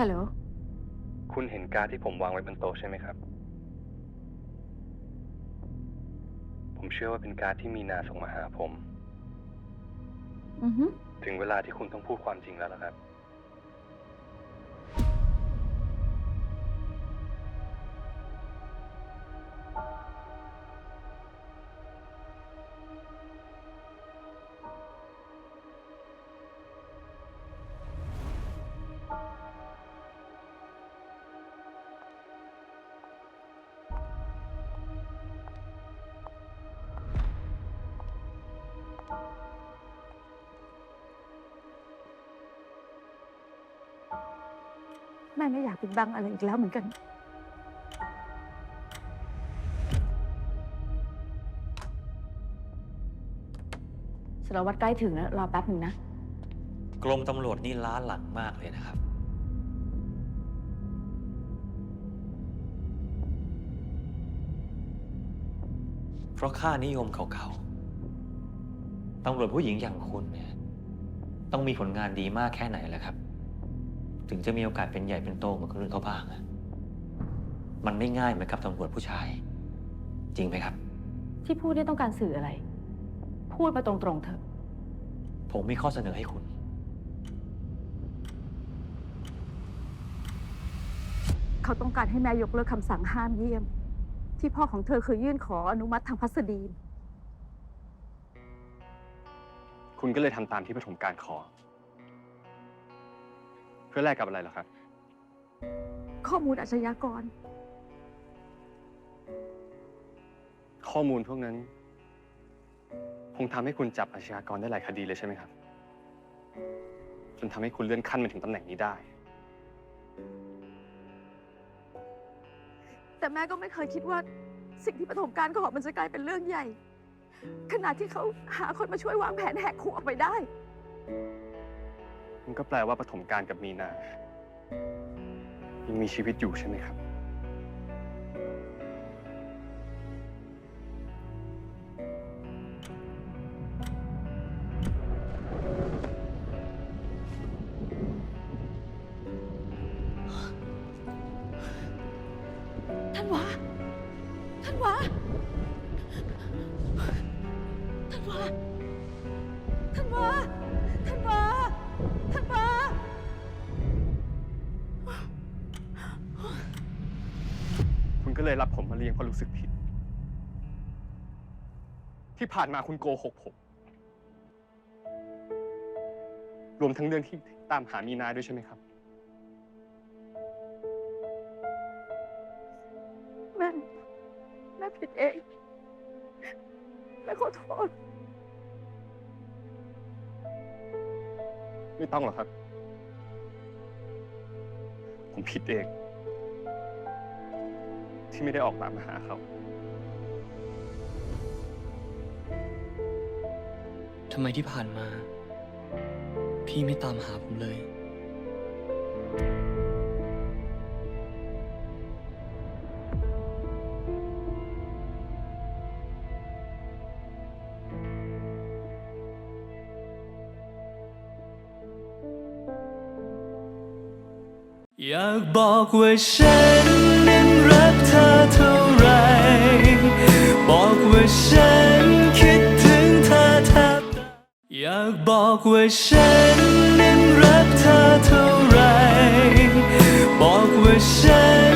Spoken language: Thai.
ฮัลโหล คุณเห็นการ์ดที่ผมวางไว้บนโต๊ะใช่ไหมครับ ผมเชื่อว่าเป็นการ์ดที่มีนาส่งมาหาผม อือฮึ ถึงเวลาที่คุณต้องพูดความจริงแล้วล่ะครับ แม่ไม่อยากปิดบังอะไรอีกแล้วเหมือนกัน สารวัตรใกล้ถึงแล้วรอแป๊บหนึ่งนะ กรมตำรวจนี่ล้าหลังมากเลยนะครับ เพราะค่านิยมเก่าๆตำรวจผู้หญิงอย่างคุณเนี่ย ต้องมีผลงานดีมากแค่ไหนแล้วครับ ถึงจะมีโอกาสเป็นใหญ่เป็นโตเหมือนคนอื่นเขาบ้างอะมันไม่ง่ายไหมครับตำรวจผู้ชาย จริงไหมครับ ที่พูดนี่ต้องการสื่ออะไร พูดมาตรงๆเถอะ ผมมีข้อเสนอให้คุณ เขาต้องการให้แม่ยกเลิกคำสั่งห้ามเยี่ยม ที่พ่อของเธอเคยยื่นขออนุมัติทางพัสดีคุณก็เลยทำตามที่ปฐมการขอ เพื่อแลกกับอะไรเหรอครับ ข้อมูลอาชญากร ข้อมูลพวกนั้น คงทำให้คุณจับอาชญากรได้หลายคดีเลยใช่ไหมครับ จนทำให้คุณเลื่อนขั้นมาถึงตำแหน่งนี้ได้ แต่แม่ก็ไม่เคยคิดว่าสิ่งที่ปฐมการขอมันจะกลายเป็นเรื่องใหญ่ ขนาดที่เขาหาคนมาช่วยวางแผนแหกคุกออกไปได้ มันก็แปลว่าปฐมการกับมีนา ยังมีชีวิตอยู่ใช่ไหมครับ ท่านวาท่านวาท่านวา ก็เลยรับผมมาเลี้ยงเพราะรู้สึกผิด ที่ผ่านมาคุณโกหกผม รวมทั้งเรื่องที่ตามหามีนาด้วยใช่ไหมครับ แม่แม่ผิดเองแม่ขอโทษ ไม่ต้องหรอกครับ ผมผิดเอง ที่ไม่ได้ออกตามหาเขา ทำไมที่ผ่านมา พี่ไม่ตามหาผมเลย อยากบอกว่าฉัน บอกว่าฉันนั้นรักเธอเท่าไร บอกว่าฉัน